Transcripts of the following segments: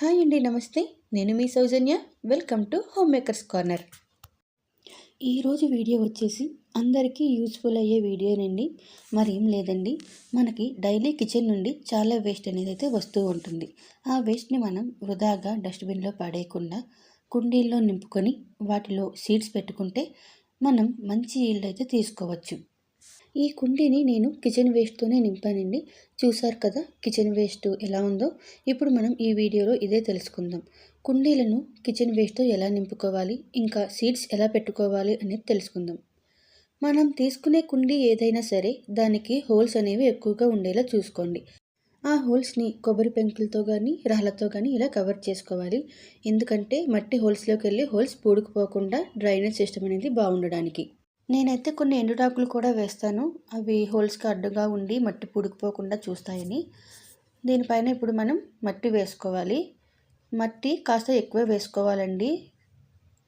Hi అండి నమస్తే. నేను మీ Soujanya. Welcome to home makers corner ఈరోజు వీడియో వచ్చేసి అందరికీ యూస్ఫుల్ అయ్యే వీడియోనండి మరేం లేదండి. మనకి డైలీ కిచెన్ నుండి చాలా వేస్ట్ అనేది అయితే వస్తూ ఉంటుంది. ఆ వేస్ట్ని మనం వృధాగా డస్ట్బిన్లో పడేయకుండా కుండీల్లో నింపుకొని వాటిలో సీడ్స్ పెట్టుకుంటే మనం మంచి ఈల్డ్ అయితే తీసుకోవచ్చు. ఈ కుండీని నేను కిచెన్ వేస్ట్తోనే నింపానండి. చూసారు కదా కిచెన్ వేస్ట్ ఎలా ఉందో. ఇప్పుడు మనం ఈ వీడియోలో ఇదే తెలుసుకుందాం. కుండీలను కిచెన్ వేస్ట్తో ఎలా నింపుకోవాలి ఇంకా సీడ్స్ ఎలా పెట్టుకోవాలి అనేది తెలుసుకుందాం. మనం తీసుకునే కుండీ ఏదైనా సరే దానికి హోల్స్ అనేవి ఎక్కువగా ఉండేలా చూసుకోండి. ఆ హోల్స్ని కొబ్బరి పెంకులతో కానీ రాళ్ళతో కానీ ఇలా కవర్ చేసుకోవాలి. ఎందుకంటే మట్టి హోల్స్లోకి వెళ్ళి హోల్స్ పూడుకుపోకుండా డ్రైనేజ్ సిస్టమ్ అనేది బాగుండడానికి. నేనైతే కొన్ని ఎండుటాకులు కూడా వేస్తాను. అవి హోల్స్కి అడ్డుగా ఉండి మట్టి పుడికిపోకుండా చూస్తాయని. దీనిపైన ఇప్పుడు మనం మట్టి వేసుకోవాలి. మట్టి కాస్త ఎక్కువ వేసుకోవాలండి.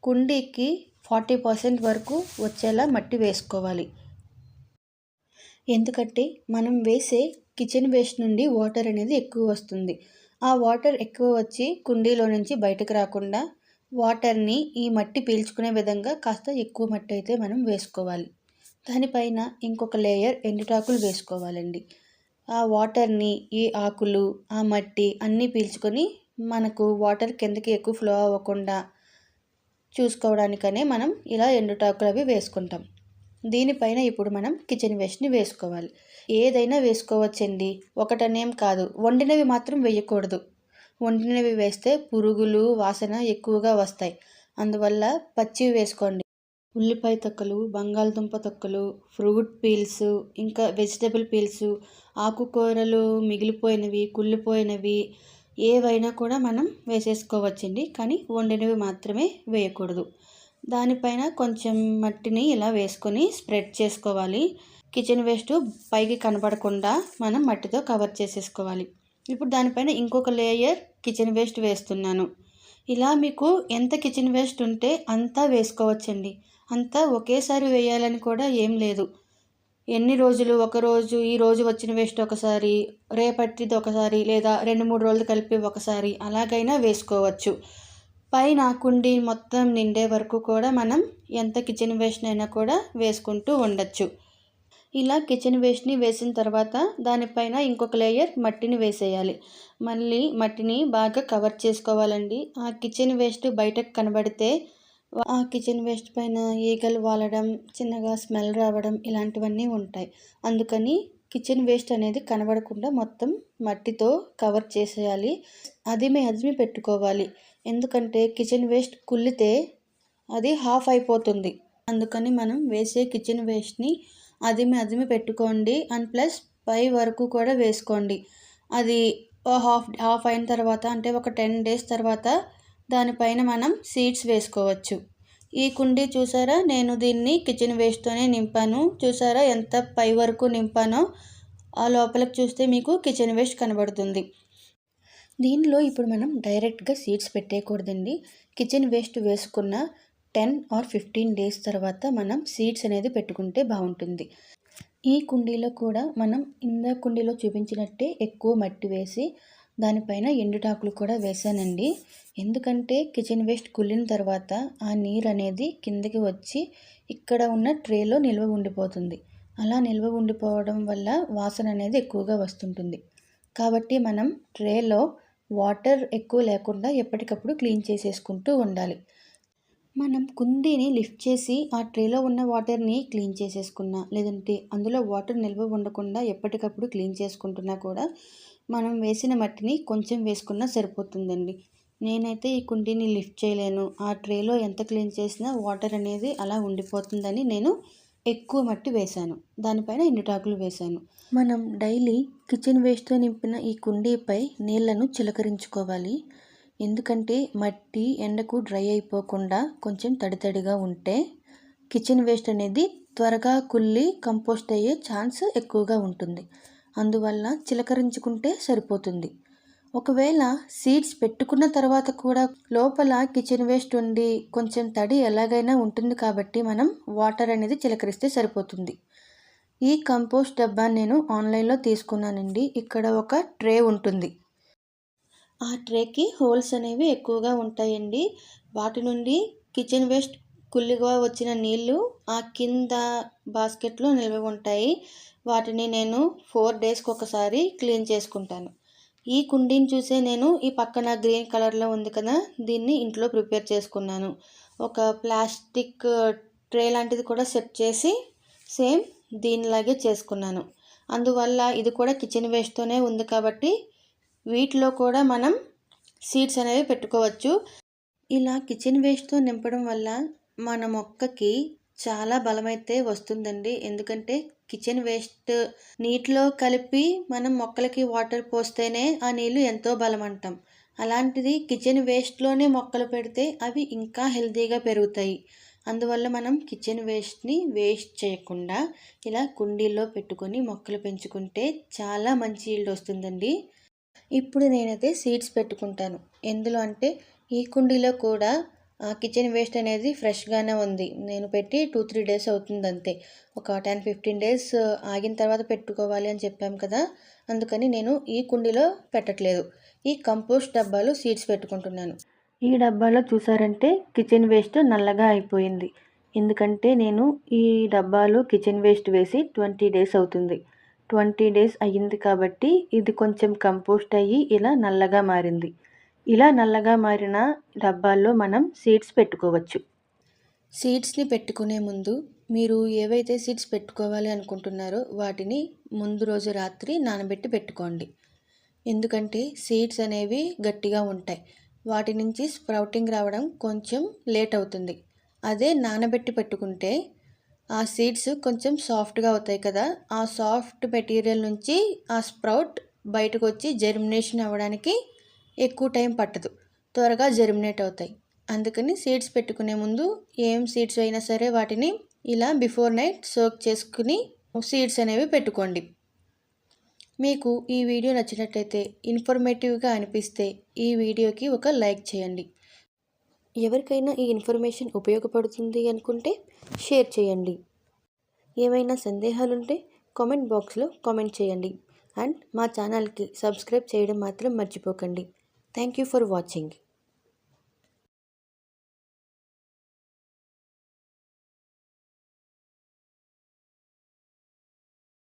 కుండీకి ఫార్టీ పర్సెంట్ వరకు వచ్చేలా మట్టి వేసుకోవాలి. ఎందుకంటే మనం వేసే కిచెన్ వేస్ట్ నుండి వాటర్ అనేది ఎక్కువ వస్తుంది. ఆ వాటర్ ఎక్కువ వచ్చి కుండీలో నుంచి బయటకు రాకుండా వాటర్ని ఈ మట్టి పీల్చుకునే విధంగా కాస్త ఎక్కువ మట్టి అయితే మనం వేసుకోవాలి. దానిపైన ఇంకొక లేయర్ ఎండుటాకులు వేసుకోవాలండి. ఆ వాటర్ని ఈ ఆకులు ఆ మట్టి అన్నీ పీల్చుకొని మనకు వాటర్ కిందకి ఎక్కువ ఫ్లో అవ్వకుండా చూసుకోవడానికనే మనం ఇలా ఎండుటాకులు అవి వేసుకుంటాం. దీనిపైన ఇప్పుడు మనం కిచెన్ వేస్ట్ని వేసుకోవాలి. ఏదైనా వేసుకోవచ్చండి. ఒకటనేం కాదు. వండినవి మాత్రం వేయకూడదు. వండినవి వేస్తే పురుగులు వాసన ఎక్కువగా వస్తాయి. అందువల్ల పచ్చివి వేసుకోండి. ఉల్లిపాయ తొక్కలు బంగాళదుంప తొక్కలు ఫ్రూట్ పీల్స్ ఇంకా వెజిటబుల్ పీల్స్ ఆకుకూరలు మిగిలిపోయినవి కుళ్ళిపోయినవి ఏవైనా కూడా మనం వేసేసుకోవచ్చండి. కానీ వండినవి మాత్రమే వేయకూడదు. దానిపైన కొంచెం మట్టిని ఇలా వేసుకొని స్ప్రెడ్ చేసుకోవాలి. కిచెన్ వేస్ట్ పైకి కనబడకుండా మనం మట్టితో కవర్ చేసేసుకోవాలి. ఇప్పుడు దానిపైన ఇంకొక లేయర్ కిచెన్ వేస్ట్ వేస్తున్నాను. ఇలా మీకు ఎంత కిచెన్ వేస్ట్ ఉంటే అంతా వేసుకోవచ్చండి. అంతా ఒకేసారి వేయాలని కూడా ఏం లేదు. ఎన్ని రోజులు ఒక రోజు ఈ రోజు వచ్చిన వేస్ట్ ఒకసారి రేపటిది ఒకసారి లేదా రెండు మూడు రోజులు కలిపి ఒకసారి అలాగైనా వేసుకోవచ్చు. పైన కుండీ మొత్తం నిండే వరకు కూడా మనం ఎంత కిచెన్ వేస్ట్ అయినా కూడా వేసుకుంటూ ఉండొచ్చు. ఇలా కిచెన్ వేస్ట్ని వేసిన తర్వాత దానిపైన ఇంకొక లేయర్ మట్టిని వేసేయాలి. మళ్ళీ మట్టిని బాగా కవర్ చేసుకోవాలండి. ఆ కిచెన్ వేస్ట్ బయటకు కనబడితే ఆ కిచెన్ వేస్ట్ పైన ఈగలు వాలడం చిన్నగా స్మెల్ రావడం ఇలాంటివన్నీ ఉంటాయి. అందుకని కిచెన్ వేస్ట్ అనేది కనబడకుండా మొత్తం మట్టితో కవర్ చేసేయాలి. అదిమి అదిమి పెట్టుకోవాలి. ఎందుకంటే కిచెన్ వేస్ట్ కుళ్ళితే అది హాఫ్ అయిపోతుంది. అందుకని మనం వేసే కిచెన్ వేస్ట్ని అదిమి అదిమి పెట్టుకోండి. అండ్ ప్లస్ పై వరకు కూడా వేసుకోండి. అది హాఫ్ హాఫ్ అయిన తర్వాత అంటే ఒక టెన్ డేస్ తర్వాత దానిపైన మనం సీడ్స్ వేసుకోవచ్చు. ఈ కుండీ చూసారా? నేను దీన్ని కిచెన్ వేస్ట్తోనే నింపాను. చూసారా ఎంత పై వరకు నింపానో? ఆ లోపలికి చూస్తే మీకు కిచెన్ వేస్ట్ కనబడుతుంది. దీనిలో ఇప్పుడు మనం డైరెక్ట్గా సీడ్స్ పెట్టేయకూడదండి. కిచెన్ వేస్ట్ వేసుకున్న టెన్ ఆర్ ఫిఫ్టీన్ డేస్ తర్వాత మనం సీడ్స్ అనేది పెట్టుకుంటే బాగుంటుంది. ఈ కుండీలో కూడా మనం ఇందా కుండీలో చూపించినట్టే ఎక్కువ మట్టి వేసి దానిపైన ఎండుటాకులు కూడా వేసానండి ఎందుకంటే కిచెన్ వేస్ట్ కుళ్ళిన తర్వాత ఆ నీరు అనేది కిందకి వచ్చి ఇక్కడ ఉన్న ట్రేలో నిల్వ ఉండిపోతుంది. అలా నిల్వ ఉండిపోవడం వల్ల వాసన అనేది ఎక్కువగా వస్తుంటుంది. కాబట్టి మనం ట్రేలో వాటర్ ఎక్కువ లేకుండా ఎప్పటికప్పుడు క్లీన్ చేసేసుకుంటూ ఉండాలి. మనం కుండీని లిఫ్ట్ చేసి ఆ ట్రేలో ఉన్న వాటర్ని క్లీన్ చేసేసుకున్నా లేదంటే అందులో వాటర్ నిల్వ ఉండకుండా ఎప్పటికప్పుడు క్లీన్ చేసుకుంటున్నా కూడా మనం వేసిన మట్టిని కొంచెం వేసుకున్నా సరిపోతుందండి. నేనైతే ఈ కుండీని లిఫ్ట్ చేయలేను. ఆ ట్రేలో ఎంత క్లీన్ చేసినా వాటర్ అనేది అలా ఉండిపోతుందని నేను ఎక్కువ మట్టి వేశాను. దానిపైన ఎండుటాకులు వేశాను. మనం డైలీ కిచెన్ వేస్ట్తో నింపిన ఈ కుండీపై నీళ్ళను చిలకరించుకోవాలి. ఎందుకంటే మట్టి ఎండకు డ్రై అయిపోకుండా కొంచెం తడి తడిగా ఉంటే కిచెన్ వేస్ట్ అనేది త్వరగా కుళ్ళి కంపోస్ట్ అయ్యే ఛాన్స్ ఎక్కువగా ఉంటుంది. అందువల్ల చిలకరించుకుంటే సరిపోతుంది. ఒకవేళ సీడ్స్ పెట్టుకున్న తర్వాత కూడా లోపల కిచెన్ వేస్ట్ ఉండి కొంచెం తడి ఎలాగైనా ఉంటుంది కాబట్టి మనం వాటర్ అనేది చిలకరిస్తే సరిపోతుంది. ఈ కంపోస్ట్ డబ్బా నేను ఆన్లైన్లో తీసుకున్నానండి. ఇక్కడ ఒక ట్రే ఉంటుంది. ఆ ట్రేకి హోల్స్ అనేవి ఎక్కువగా ఉంటాయండి. వాటి నుండి కిచెన్ వేస్ట్ కుళ్ళిగా వచ్చిన నీళ్ళు ఆ కింద బాస్కెట్లో నిల్వ ఉంటాయి. వాటిని నేను ఫోర్ డేస్కి ఒకసారి క్లీన్ చేసుకుంటాను. ఈ కుండీని చూసే నేను ఈ పక్కన గ్రీన్ కలర్లో ఉంది కదా దీన్ని ఇంట్లో ప్రిపేర్ చేసుకున్నాను. ఒక ప్లాస్టిక్ ట్రే లాంటిది కూడా సెట్ చేసి సేమ్ దీనిలాగే చేసుకున్నాను. అందువల్ల ఇది కూడా కిచెన్ వేస్ట్తోనే ఉంది కాబట్టి వీటిలో కూడా మనం సీడ్స్ అనేవి పెట్టుకోవచ్చు. ఇలా కిచెన్ వేస్ట్తో నింపడం వల్ల మన మొక్కకి చాలా బలమైతే వస్తుందండి. ఎందుకంటే కిచెన్ వేస్ట్ నీటిలో కలిపి మనం మొక్కలకి వాటర్ పోస్తేనే ఆ నీళ్ళు ఎంతో బలం అంటాం అలాంటిది కిచెన్ వేస్ట్లోనే మొక్కలు పెడితే అవి ఇంకా హెల్తీగా పెరుగుతాయి. అందువల్ల మనం కిచెన్ వేస్ట్ని వేస్ట్ చేయకుండా ఇలా కుండీల్లో పెట్టుకొని మొక్కలు పెంచుకుంటే చాలా మంచి ఈల్డ్ వస్తుందండి. ఇప్పుడు నేనైతే సీడ్స్ పెట్టుకుంటాను. ఎందులో అంటే ఈ కుండీలో కూడా కిచెన్ వేస్ట్ అనేది ఫ్రెష్గానే ఉంది. నేను పెట్టి టూ త్రీ డేస్ అవుతుంది అంతే ఒక టెన్ ఫిఫ్టీన్ డేస్ ఆగిన తర్వాత పెట్టుకోవాలి అని చెప్పాం కదా అందుకని నేను ఈ కుండీలో పెట్టట్లేదు. ఈ కంపోస్ట్ డబ్బాలో సీడ్స్ పెట్టుకుంటున్నాను. ఈ డబ్బాలో చూసారంటే కిచెన్ వేస్ట్ నల్లగా అయిపోయింది. ఎందుకంటే నేను ఈ డబ్బాలో కిచెన్ వేస్ట్ వేసి ట్వంటీ డేస్ అవుతుంది. ట్వంటీ డేస్ అయ్యింది కాబట్టి ఇది కొంచెం కంపోస్ట్ అయ్యి ఇలా నల్లగా మారింది. ఇలా నల్లగా మారిన డబ్బాల్లో మనం సీడ్స్ పెట్టుకోవచ్చు. సీడ్స్ని పెట్టుకునే ముందు మీరు ఏవైతే సీడ్స్ పెట్టుకోవాలి అనుకుంటున్నారో వాటిని ముందు రోజు రాత్రి నానబెట్టి పెట్టుకోండి. ఎందుకంటే సీడ్స్ అనేవి గట్టిగా ఉంటాయి. వాటి నుంచి స్ప్రౌటింగ్ రావడం కొంచెం లేట్ అవుతుంది. అదే నానబెట్టి పెట్టుకుంటే ఆ సీడ్స్ కొంచెం సాఫ్ట్గా అవుతాయి కదా ఆ సాఫ్ట్ మెటీరియల్ నుంచి ఆ స్ప్రౌట్ బయటకు వచ్చి జర్మినేషన్ అవ్వడానికి ఎక్కువ టైం పట్టదు త్వరగా జెర్మినేట్ అవుతాయి. అందుకని సీడ్స్ పెట్టుకునే ముందు ఏం సీడ్స్ అయినా సరే వాటిని ఇలా బిఫోర్ నైట్ సోక్ చేసుకుని సీడ్స్ అనేవి పెట్టుకోండి. మీకు ఈ వీడియో నచ్చినట్లయితే ఇన్ఫర్మేటివ్గా అనిపిస్తే ఈ వీడియోకి ఒక లైక్ చేయండి. ఎవరికైనా ఈ ఇన్ఫర్మేషన్ ఉపయోగపడుతుంది అనుకుంటే షేర్ చేయండి. ఏమైనా సందేహాలుంటే కామెంట్ బాక్స్లో కామెంట్ చేయండి. అండ్ మా ఛానల్కి సబ్స్క్రైబ్ చేయడం మాత్రం మర్చిపోకండి. Thank you for watching.